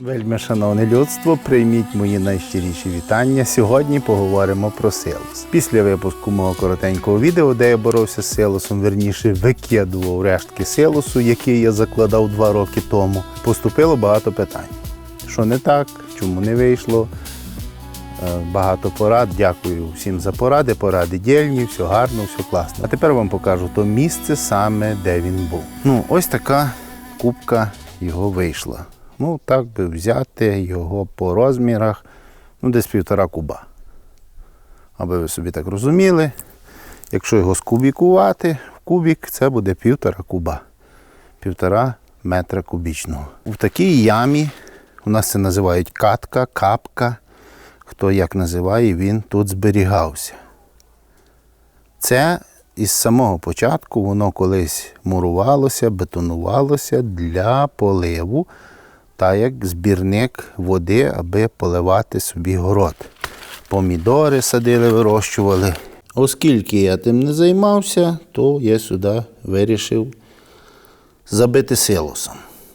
Вельми шановне людство, прийміть мої найщиріші вітання. Сьогодні поговоримо про силос. Після випуску мого коротенького відео, де я боровся з силосом, верніше викидував рештки силосу, який я закладав два роки тому, поступило багато питань. Що не так, чому не вийшло? Е, Багато порад. Дякую всім за поради. Поради дільні, все гарно, все класно. А тепер вам покажу то місце саме, де він був. Ну, ось така кубка його вийшла. Ну, так би взяти його по розмірах, ну, десь півтора куба. Аби ви собі так розуміли, якщо його скубікувати, в кубік це буде півтора куба. Півтора метра кубічного. В такій ямі у нас це називають катка, капка. Хто як називає, він тут зберігався. Це із самого початку воно колись мурувалося, бетонувалося для поливу та як збірник води, аби поливати собі город. Помідори садили, вирощували. Оскільки я тим не займався, то я сюди вирішив забити силосом.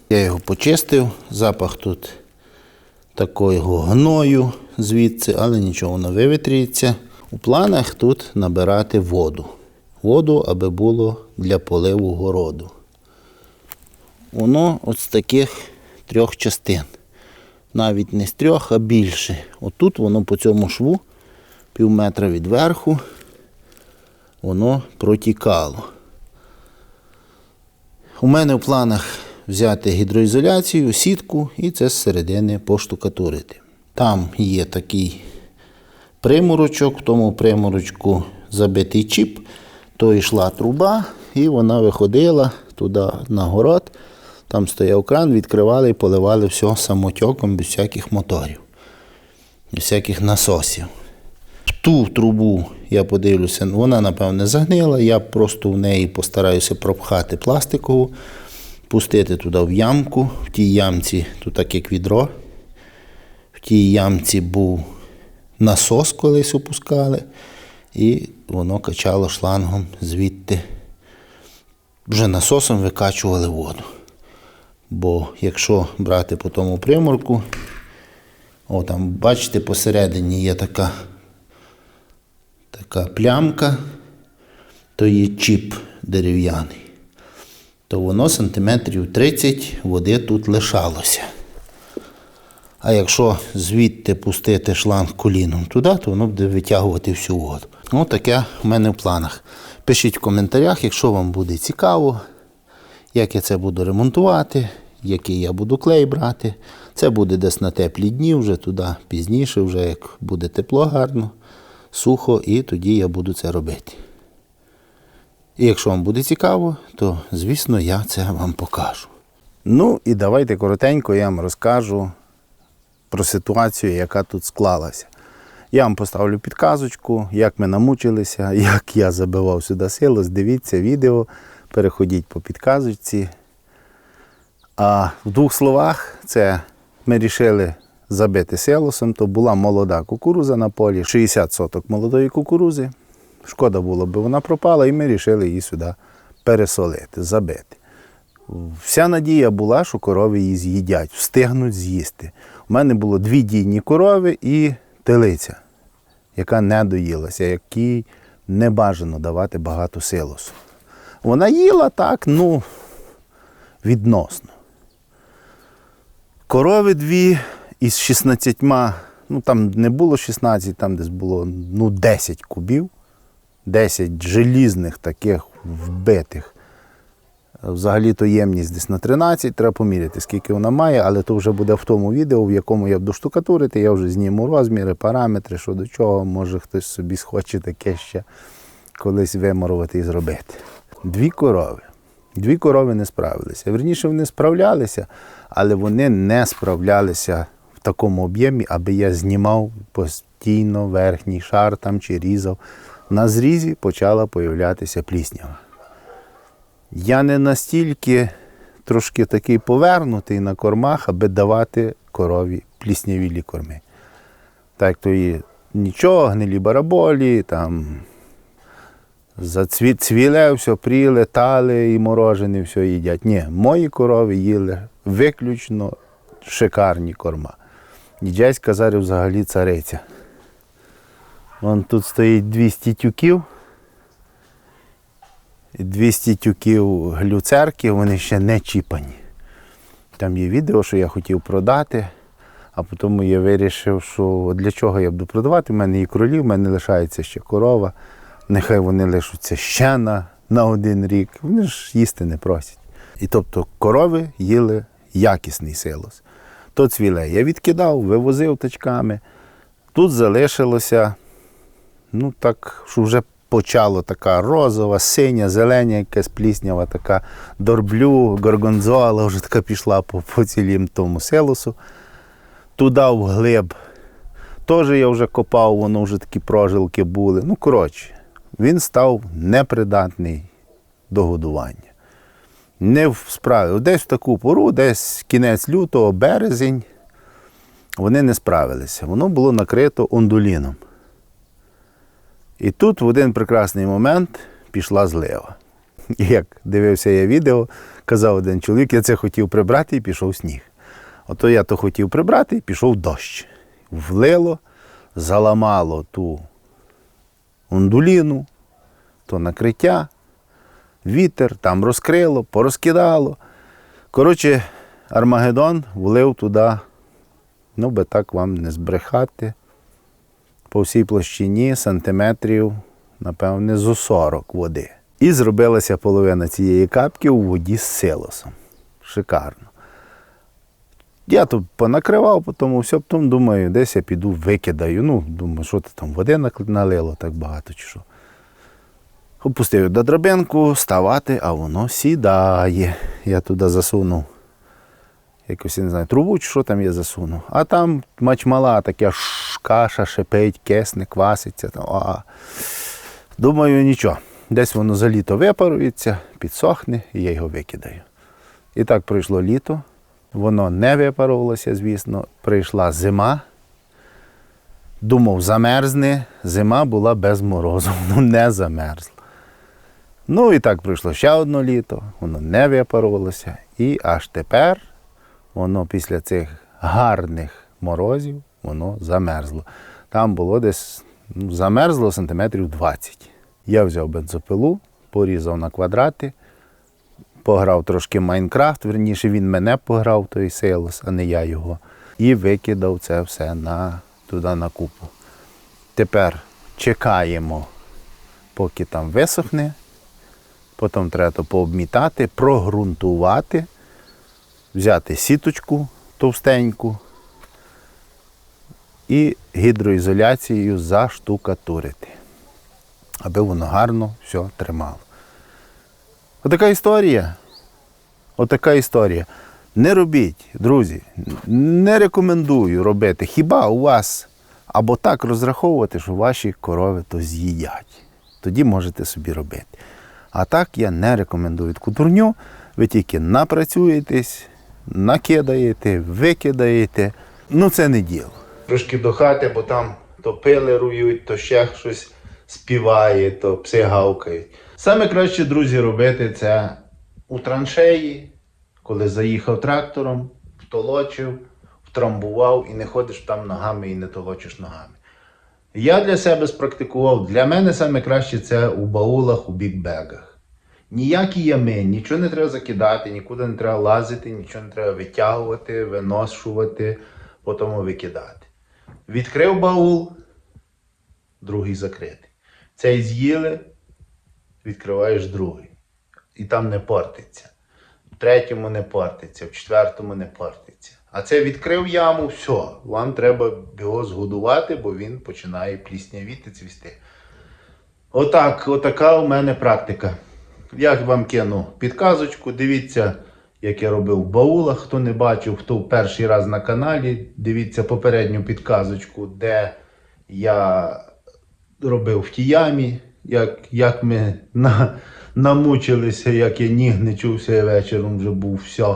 Я його почистив, запах тут такого гною звідси, але нічого воно вивітрюється. У планах тут набирати воду. Воду, аби було для поливу городу. Воно от з таких трьох частин. Навіть не з трьох, а більше. Отут воно по цьому шву, пів метра від верху, воно протікало. У мене в планах взяти гідроізоляцію, сітку і це зсередини поштукатурити. Там є такий примурочок, в тому примурочку забитий чіп, то йшла труба, і вона виходила туди на город. Там стояв кран, відкривали і поливали все самотьоком, без всяких моторів, без всяких насосів. Ту трубу я подивлюся, вона, напевне, загнила. Я просто в неї постараюся пропхати пластикову, пустити туди в ямку. В тій ямці, тут так як відро. В тій ямці був насос колись опускали, і воно качало шлангом звідти. Вже насосом викачували воду. Бо якщо брати по тому приморку, о, там, бачите, посередині є така, така плямка, то є чіп дерев'яний, то воно сантиметрів 30 води тут лишалося. А якщо звідти пустити шланг коліном туди, то воно буде витягувати всю воду. Ну, таке в мене в планах. Пишіть в коментарях, якщо вам буде цікаво, як я це буду ремонтувати, який я буду клей брати. Це буде десь на теплі дні, вже туди пізніше, вже як буде тепло гарно, сухо, і тоді я буду це робити. І якщо вам буде цікаво, то звісно я це вам покажу. Ну і давайте коротенько я вам розкажу про ситуацію, яка тут склалася. Я вам поставлю підказочку, як ми намучилися, як я забивав сюди силос. Дивіться відео, переходіть по підказочці. А в двох словах, це ми вирішили забити силосом, то була молода кукуруза на полі, 60 соток молодої кукурузи. Шкода було б вона пропала, і ми вирішили її сюди пересолити, забити. Вся надія була, що корови її з'їдять, встигнуть з'їсти. У мене було дві дійні корови і телиця, яка не доїлася, якій не бажано давати багато силосу. Вона їла так, ну, відносно. Корови дві із 16, ну там не було 16, там десь було ну, 10 кубів, 10 желізних таких вбитих. Взагалі-то ємність десь на 13, треба поміряти, скільки вона має, але то вже буде в тому відео, в якому я буду штукатурити, я вже зніму розміри, параметри, що до чого, може хтось собі схоче таке ще колись виморувати і зробити. Дві корови. Дві корови не справилися. Верніше, вони справлялися, але вони не справлялися в такому об'ємі, аби я знімав постійно верхній шар там чи різав. На зрізі почала появлятися пліснява. Я не настільки трошки такий повернутий на кормах, аби давати корові пліснявілі корми. Так то і нічого, гнилі бараболі, там зацвіт цвіле, все пріле, тали і морожене, все їдять. Ні, мої корови їли виключно Шикарні корма. Діджейська казарів взагалі цариця. Вон тут стоїть 200 тюків. 200 тюків глюцерки, вони ще не чіпані. Там є відео, що я хотів продати, а потім я вирішив, що для чого я буду продавати. У мене і кролі, в мене лишається ще корова. Нехай вони лишаться ще на, на один рік. Вони ж їсти не просять. І тобто корови їли якісний силос. То цвіле я відкидав, вивозив тачками. Тут залишилося, ну так, що вже почало така розова, синя, зелена, якась пліснява, така дорблю, горгонзола вже така пішла по, по цілім тому силосу. Туди вглиб. Теж я вже копав, воно вже такі прожилки були. Ну, коротше, він став непридатний до годування. Не в справі. Десь в таку пору, десь кінець лютого, березень, вони не справилися. Воно було накрито ондуліном. І тут в один прекрасний момент пішла злива. І як дивився я відео, казав один чоловік, я це хотів прибрати і пішов сніг. Ото я то хотів прибрати і пішов дощ. Влило, заламало ту ондуліну, то накриття, вітер, там розкрило, порозкидало. Коротше, Армагеддон влив туди, ну би так вам не збрехати, по всій площині сантиметрів, напевне, зо 40 води. І зробилася половина цієї капки у воді з силосом. Шикарно. Я тут понакривав, потім все, потім думаю, десь я піду викидаю. Ну, думаю, що ти там води налило так багато чи що. Опустив до драбинку, ставати, а воно сідає. Я туди засунув якусь, я не знаю, трубу чи що там я засунув. А там мачмала така каша, шипить, кисне, кваситься. Там, а. Думаю, нічого. Десь воно за літо випарується, підсохне, і я його викидаю. І так пройшло літо. Воно не випарувалося, звісно. Прийшла зима. Думав, замерзне. Зима була без морозу, воно не замерзло. Ну і так пройшло ще одне літо, воно не випарувалося. І аж тепер воно після цих гарних морозів воно замерзло. Там було десь ну, замерзло сантиметрів 20. Я взяв бензопилу, порізав на квадрати, пограв трошки Майнкрафт, верніше він мене пограв, той Сейлос, а не я його. І викидав це все на, туди на купу. Тепер чекаємо, поки там висохне. Потім треба то пообмітати, прогрунтувати, взяти сіточку товстеньку і гідроізоляцією заштукатурити, аби воно гарно все тримало. Отака історія. Отака історія. Не робіть, друзі, не рекомендую робити. Хіба у вас або так розраховувати, що ваші корови то з'їдять. Тоді можете собі робити. А так я не рекомендую таку дурню. Ви тільки напрацюєтесь, накидаєте, викидаєте. Ну це не діло. Трошки до хати, бо там то пили рують, то ще щось співає, то пси гавкають. Саме краще, друзі, робити це у траншеї, коли заїхав трактором, втолочив, втрамбував і не ходиш там ногами і не толочиш ногами. Я для себе спрактикував. Для мене саме краще це у баулах, у бікбегах. Ніякі ями, нічого не треба закидати, нікуди не треба лазити, нічого не треба витягувати, виношувати, потім викидати. Відкрив баул, другий закритий. Цей з'їли, відкриваєш другий. І там не портиться. В третьому не портиться, в четвертому не портиться. А це відкрив яму, все, вам треба його згодувати, бо він починає пліснявіти, цвісти. Отак, отака у мене практика. Я вам кину підказочку. Дивіться, як я робив в баулах. Хто не бачив, хто перший раз на каналі, дивіться попередню підказочку, де я робив в тій ямі, як, як ми на, намучилися, як я ніг не чувся і вечором вже був все.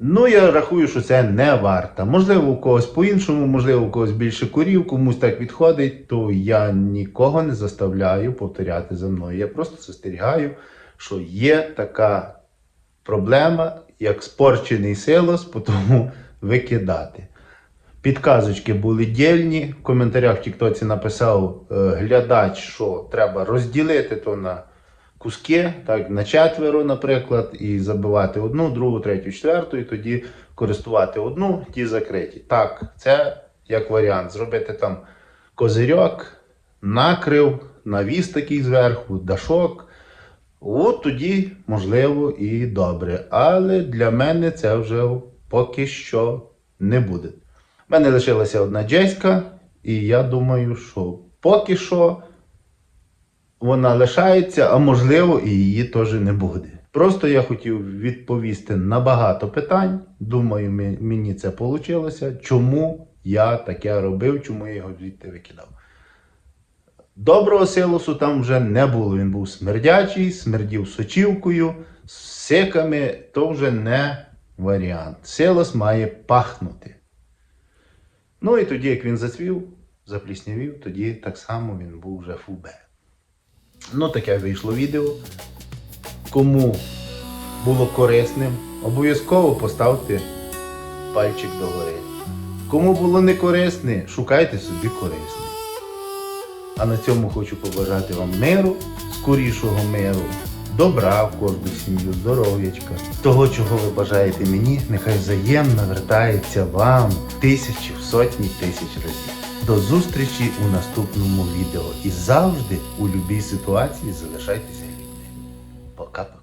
Ну, я рахую, що це не варто. Можливо, у когось по-іншому, можливо, у когось більше курів, комусь так відходить, то я нікого не заставляю повторяти за мною. Я просто спостерігаю, що є така проблема, як спорчений силос, тому викидати. Підказочки були дільні. В коментарях в Тіктоці написав е, глядач, що треба розділити то на куски, так, на четверо, наприклад, і забивати одну, другу, третю, четверту, і тоді користувати одну, ті закриті. Так, це як варіант. Зробити там козирьок, накрив, навіс такий зверху, дашок. От тоді, можливо, і добре. Але для мене це вже поки що не буде. У мене лишилася одна джеська, і я думаю, що поки що вона лишається, а можливо, і її теж не буде. Просто я хотів відповісти на багато питань. Думаю, мені це вийшло. Чому я таке робив, чому я його звідти викидав. Доброго силосу там вже не було. Він був смердячий, смердів сочівкою, з сиками, то вже не варіант. Силос має пахнути. Ну і тоді, як він зацвів, запліснявів, тоді так само він був вже фубе. Ну, таке вийшло відео. Кому було корисним, обов'язково поставте пальчик догори. Кому було не корисне, шукайте собі корисне. А на цьому хочу побажати вам миру, скорішого миру, добра в кожну сім'ю, здоров'ячка. Того, чого ви бажаєте мені, нехай взаємно вертається вам тисячі, сотні тисяч разів. До зустрічі у наступному відео. І завжди у будь-якій ситуації залишайтеся людьми. Пока-пока.